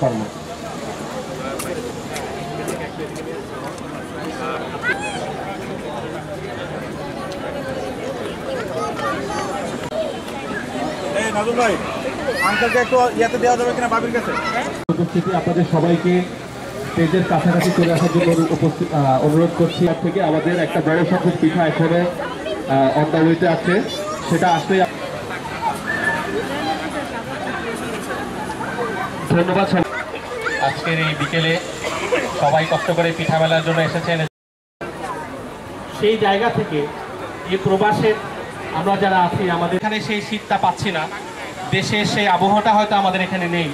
কর্ম। এই নাজুল ভাই আঙ্কেলকে একটু ইয়াতে দেওয়া যাবে কিনা বাবির কাছে? উপস্থিতি আপনাদের সবাইকে স্টেজের কাছাকাছি চলে আসার জন্য উপস্থিত আহ, অনুরোধ করছি। তার থেকে আমাদের একটা বড় সংখ্যক পিঠা এখনও অন আছে। সেটা আসলে ধন্যবাদ আজকের এই বিকেলে সবাই কষ্ট করে পিঠা মেলার জন্য এসেছেন। সেই জায়গা থেকে এই প্রবাসের আমরা যারা আছি আমাদের এখানে সেই শীতটা পাচ্ছি না। দেশের সেই আবহাওয়াটা হয়তো আমাদের এখানে নেই।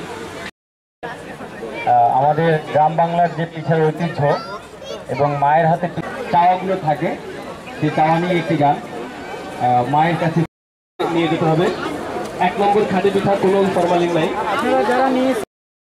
আমাদের গ্রাম বাংলার যে পিঠার ঐতিহ্য এবং মায়ের হাতে চাওয়াগুলো থাকে সেই চাওয়া নিয়ে একটি গান। আহ, মায়ের কাছে নিয়ে যেতে হবে। এক নম্বর খাদি পিঠা কোনো ফরমালিন নাই।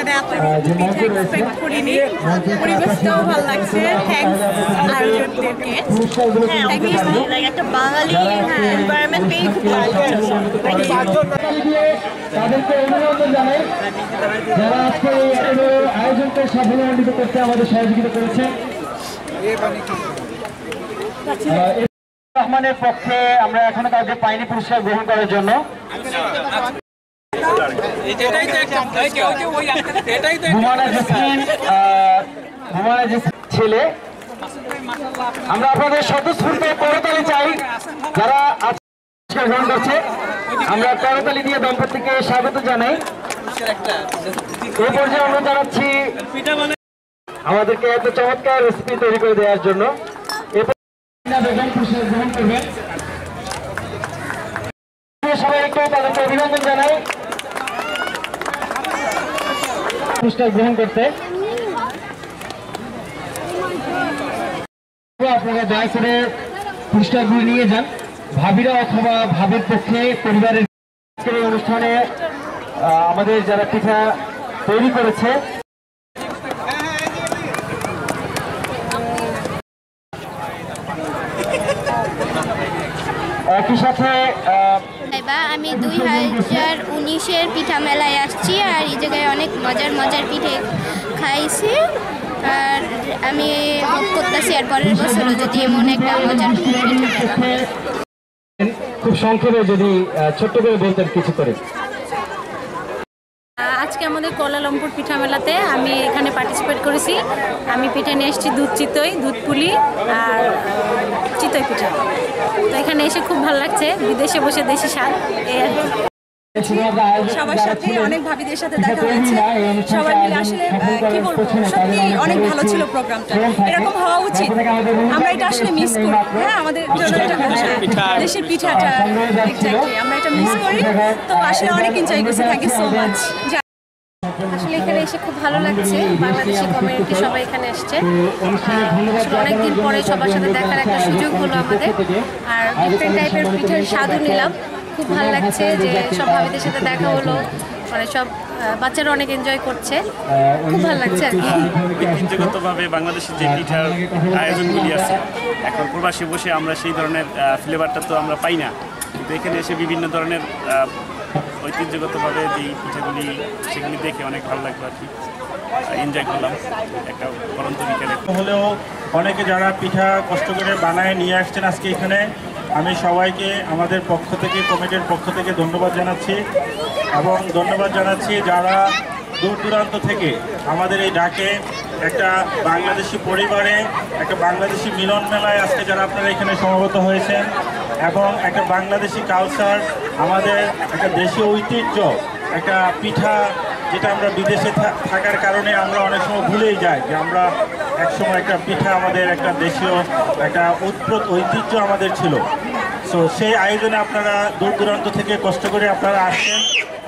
এখানে এত পিঠা এক্সপেক্ট করিনি। পরিবেশটাও ভালো লাগছে। থ্যাংকস আয়োজকদেরকে। একটা বাঙালি এনভায়রনমেন্ট পেয়ে খুব ভালো তাদেরকে অভিনন্দন জানাই। যারা আজকে এই আয়োজনকে সাফল্যমণ্ডিত করতে আমাদের সহযোগিতা করেছেন। রহমানের পক্ষে আমরা এখনও কাউকে পাইনি পুরস্কার গ্রহণ করার জন্য। ছেলে আমরা আপনাদের স্বতঃস্ফূর্ত করতালি চাই। যারা আজকে গ্রহণ করছে আমরা করতালি দিয়ে দম্পতিকে স্বাগত জানাই। এই পর্যায়ে আমরা জানাচ্ছি আমাদেরকে এত চমৎকার রেসিপি তৈরি করে দেওয়ার জন্য সবাই একটু তাদেরকে অভিনন্দন জানাই। পুরস্কার গ্রহণ করতে। আপনারা দয়া করে পুরস্কারগুলি নিয়ে যান। ভাবিরা অথবা ভাবের পক্ষে পরিবারের অনুষ্ঠানে আমাদের যারা পিঠা তৈরি করেছে, একই সাথে আহ, বা আমি দুই হাজার উনিশের পিঠা মেলায় আসছি আর এই জায়গায় অনেক মজার মজার পিঠে খাইছি আর আমি হোপ করতেছি আর পরের বছরও যদি এমন একটা মজার। খুব সংক্ষেপে যদি ছোট্ট করে বলতেন কিছু করে আজকে আমাদের কোলালামপুর পিঠা মেলাতে আমি এখানে পার্টিসিপেট করেছি। আমি পিঠা নিয়ে এসেছি দুধ চিতই, দুধ পুলি আর চিতই পিঠা। তো এখানে এসে খুব ভালো লাগছে, বিদেশে বসে দেশি স্বাদ এই আর সবার সাথে, অনেক ভাবিদের সাথে দেখা হয়েছে। সবাই মিলে আসলে কি বলব সত্যি অনেক ভালো ছিল প্রোগ্রামটা। এরকম হওয়া উচিত। আমরা এটা আসলে মিস করি। হ্যাঁ আমাদের এটা দেশের পিঠাটা আমরা এটা মিস করি। তো আসলে অনেক এনজয় করছি। থ্যাংক ইউ সো মাচ আসলে এখানে এসে খুব ভালো লাগছে। বাংলাদেশি কমিউনিটি সবাই এখানে এসছে। আসলে অনেকদিন পরে সবার সাথে দেখার একটা সুযোগ হলো আমাদের। আর ডিফারেন্ট টাইপের পিঠার স্বাদও নিলাম। খুব ভালো লাগছে যে সব ভাবিদের সাথে দেখা হলো। মানে সব বাচ্চারা অনেক এনজয় করছে। খুব ভালো লাগছে আর কি। ঐতিহ্যগতভাবে বাংলাদেশের যে পিঠার আয়োজনগুলি আছে এখন প্রবাসী বসে আমরা সেই ধরনের ফ্লেভারটা তো আমরা পাই না। কিন্তু এখানে এসে বিভিন্ন ধরনের আহ, ঐতিহ্যগতভাবে যে পিঠাগুলি, সেগুলি দেখে অনেক ভালো লাগল আর কি। এনজয় করলাম। একটা পরন্ত বিকেলে। হলেও অনেকে যারা পিঠা কষ্ট করে বানায় নিয়ে আসছেন আজকে এখানে, আমি সবাইকে আমাদের পক্ষ থেকে, কমিটির পক্ষ থেকে ধন্যবাদ জানাচ্ছি এবং ধন্যবাদ জানাচ্ছি যারা দূর দূরান্ত থেকে আমাদের এই ডাকে একটা বাংলাদেশি পরিবারে, একটা বাংলাদেশি মিলন মেলায় আজকে যারা আপনারা এখানে সমবেত হয়েছেন এবং একটা বাংলাদেশি কালচার আমাদের একটা দেশীয় ঐতিহ্য, একটা পিঠা যেটা আমরা বিদেশে থাকার কারণে আমরা অনেক সময় ভুলেই যাই যে আমরা একসময় একটা পিঠা আমাদের একটা দেশীয়, একটা উৎপ্রত ঐতিহ্য আমাদের ছিল। সো সেই আয়োজনে আপনারা দূর দূরান্ত থেকে কষ্ট করে আপনারা আসছেন,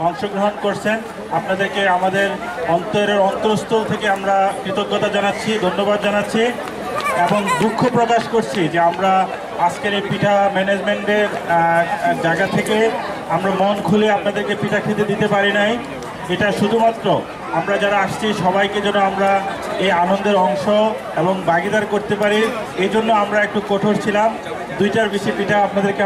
অংশগ্রহণ করছেন। আপনাদেরকে আমাদের অন্তরের অন্তরস্থল থেকে আমরা কৃতজ্ঞতা জানাচ্ছি, ধন্যবাদ জানাচ্ছি এবং দুঃখ প্রকাশ করছি যে আমরা আজকের এই পিঠা ম্যানেজমেন্টের জায়গা থেকে আমরা মন খুলে আপনাদেরকে পিঠা খেতে দিতে পারি নাই। এটা শুধুমাত্র আমরা যারা আসছি, সবাইকে যেন আমরা এই আনন্দের অংশ এবং বাগিদার করতে পারি। এই জন্য আমরা একটু কঠোর ছিলাম। দুইটার বেশি পিঠা আপনাদেরকে